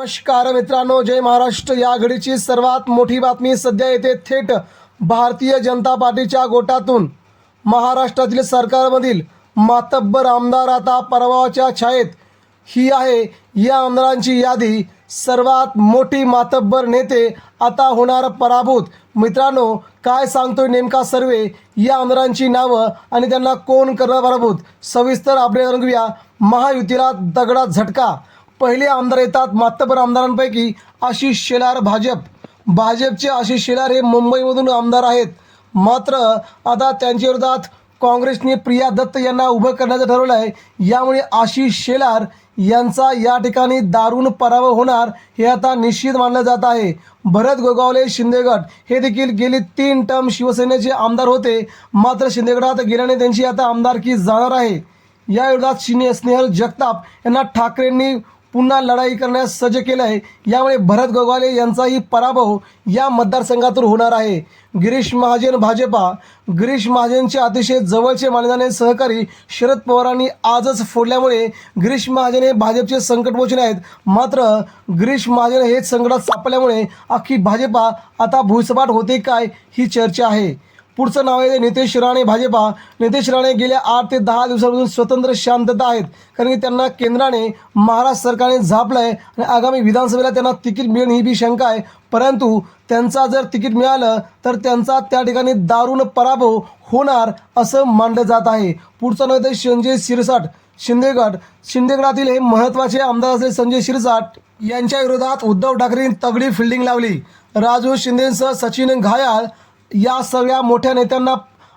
नमस्कार मित्रांनो जय महाराष्ट्र. या घडीची सर्वात मोठी बातमी सध्या येते थेट भारतीय जनता पार्टीच्या गोटातून. महाराष्ट्रातील सरकारमधील मातब्बर आमदार आता परवाच्या छायेत. ही आहे या आमदारांची यादी. सर्वात मोठी मातब्बर नेते आता होणार पराभूत. मित्रांनो काय सांगतोय नेमका सर्वे? या आमदारांची नावं आणि त्यांना कोण करणार पराभूत? सविस्तर अपडेट जाणून घेऊया. महायुतीला दगडात झटका. पहिले आमदार येतात मातबर आमदारांपैकी आशिष शेलार भाजप. भाजपचे आशिष शेलार हे मुंबईमधून आमदार आहेत. मात्र आता त्यांच्या विरोधात काँग्रेसने प्रिया दत्त यांना उभं करण्याचं ठरवलं आहे. यामुळे आशिष शेलार यांचा या ठिकाणी दारुण पराभव होणार हे आता निश्चित मानलं जात आहे. भरत गोगावले शिंदेगड हे देखील गेली तीन टर्म शिवसेनेचे आमदार होते. मात्र शिंदेगडात गेल्याने त्यांची आता आमदारकी जाणार आहे. या विरोधात शिने स्नेहल जगताप यांना ठाकरेंनी पुन्हा लढाई करण्यास सज्ज केलं आहे. यामुळे भरत गोगवाले यांचाही पराभव या मतदारसंघातून होणार आहे. गिरीश महाजन भाजपा गिरीश महाजनचे अतिशय जवळचे मानधाने सहकारी शरद पवारांनी आजच फोडल्यामुळे गिरीश महाजन हे भाजपचे संकटमोचन आहेत. मात्र गिरीश महाजन हेच संकटात सापडल्यामुळे अख्खी भाजपा आता भुसपाट होते काय ही चर्चा आहे. पुढचं नाव आहे नितेश राणे भाजपा. नितेश राणे गेल्या आठ ते दहा दिवसापासून स्वतंत्र शांतता आहेत. कारण की त्यांना केंद्राने महाराष्ट्र सरकारने झापलं आहे आणि आगामी विधानसभेला त्यांना तिकीट मिळेल ही बी शंका आहे. परंतु त्यांचा जर तिकीट मिळालं तर त्यांचा त्या ठिकाणी दारुण पराभव होणार असं मानलं जात आहे. पुढचं नाव आहे संजय शिरसाट शिंदेगड. शिंदेगडातील हे महत्त्वाचे आमदार असले संजय शिरसाट यांच्या विरोधात उद्धव ठाकरेंनी तगडी फिल्डिंग लावली. राजू शिंदेसह सचिन घायाळ या सगळ्या मोठ्या नेत्यांना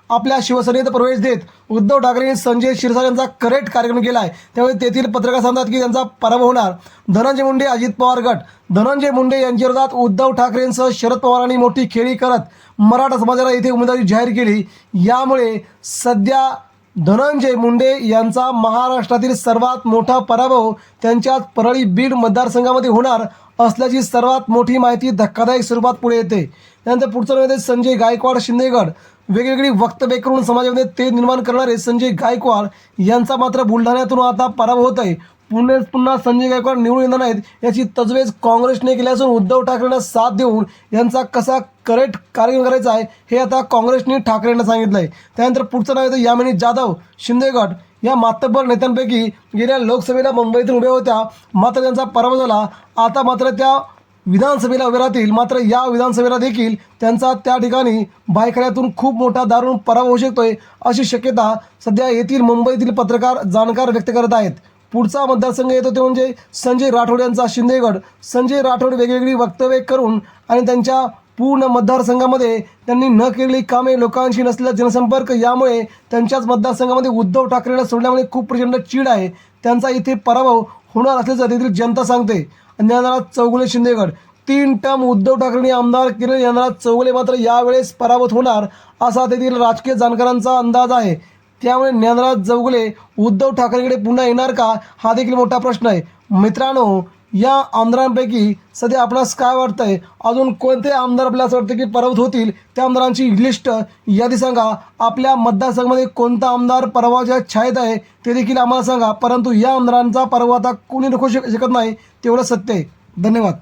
आपल्या शिवसेनेत प्रवेश देत उद्धव ठाकरे संजय शिरसाट यांचा करेक्ट कार्यक्रम केला आहे त्यामुळे तेथील पत्रकार सांगतात की त्यांचा पराभव होणार. धनंजय मुंडे अजित पवार गट. धनंजय मुंडे यांच्या विरोधात उद्धव ठाकरेंसह शरद पवारांनी मोठी खेळी करत मराठा समाजाला येथे उमेदवारी जाहीर केली. यामुळे सध्या धनंजय मुंडे यांचा महाराष्ट्रातील सर्वात मोठा पराभव त्यांच्या परळी बीड मतदारसंघामध्ये होणार असल्याची सर्वात मोठी माहिती धक्कादायक स्वरूपात पुढे येते. त्यानंतर पुढचं मध्ये संजय गायकवाड शिंदेगड. वेगवेगळी वक्तव्य करून समाजामध्ये ते निर्माण करणारे संजय गायकवाड यांचा मात्र बुलढाण्यातून आता पराभव होत आहे पुणे पुन्हा संजय गायकवाड निवडून येणार नाहीत याची तजवेज काँग्रेसने केली असून उद्धव ठाकरेंना साथ देऊन यांचा कसा करेक्ट कार्यक्रम करायचा आहे हे आता काँग्रेसने ठाकरेंना सांगितलं आहे त्यानंतर पुढचं नाव येतं यामिनी जाधव शिंदेगड या मातब्बर नेत्यांपैकी गेल्या लोकसभेला मुंबईतून उभ्या होत्या. मात्र त्यांचा पराभव झाला. आता मात्र त्या विधानसभेला उभे राहतील. मात्र या विधानसभेला देखील त्यांचा त्या ठिकाणी बायखऱ्यातून खूप मोठा दारुण पराभव होऊ शकतोय अशी शक्यता सध्या येथील मुंबईतील पत्रकार जाणकार व्यक्त करत आहेत. पुढचा मतदारसंघ येतो ते म्हणजे संजय राठोड यांचा शिंदेगड. संजय राठोड वेगवेगळी वक्तव्य करून आणि त्यांच्या पूर्ण मतदारसंघामध्ये त्यांनी न केलेली कामे लोकांशी नसलेला जनसंपर्क यामुळे त्यांच्याच मतदारसंघामध्ये उद्धव ठाकरेला सोडल्यामुळे खूप प्रचंड चीड आहे. त्यांचा इथे पराभव होणार असल्याचं तेथील जनता सांगते. ज्ञानराज चौगुले शिंदेगड. तीन टर्म उद्धव ठाकरेंनी आमदार केले. ज्ञानराज चौगुले मात्र यावेळेस पराभूत होणार असा तेथील राजकीय जाणकारांचा अंदाज आहे. त्यामुळे ज्ञानराज चौगुले उद्धव ठाकरेंकडे पुन्हा येणार का? हा देखील मोठा प्रश्न आहे. मित्रांनो या आमदारांपैकी सध्या आपणास काय वाटतंय? अजून कोणते आमदार आपल्याला असं वाटतं की परवत होतील? त्या आमदारांची लिस्ट यादी सांगा. आपल्या मतदारसंघामध्ये कोणता आमदार परवाच्या छायेत आहे ते देखील आम्हाला सांगा. परंतु या आमदारांचा परवा आता कोणी रोखू शक शकत नाही तेवढं सत्य आहे. धन्यवाद.